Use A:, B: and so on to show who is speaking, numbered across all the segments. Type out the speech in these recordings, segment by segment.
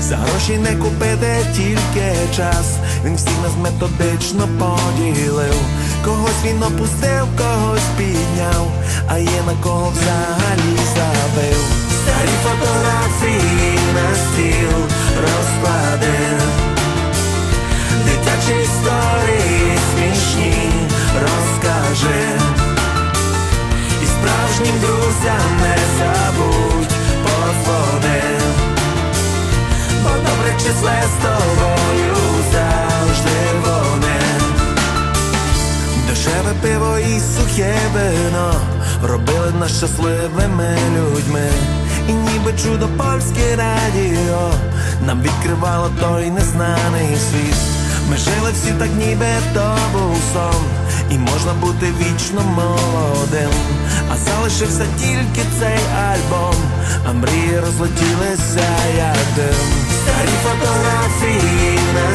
A: За гроші не купити тільки час. Він всіх нас методично поділив. Когось він опустив, когось підняв, а є на кого взагалі забив. Старі фотографії вино робили нас щасливими людьми. І ніби чудо польське радіо нам відкривало той незнаний світ. Ми жили всі так, ніби то був сон, і можна бути вічно молодим. А залишився тільки цей альбом, а мрії розлетілися як дим. Старі фотографії на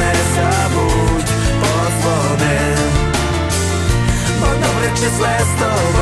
A: подзвони Бо добре числе з тобою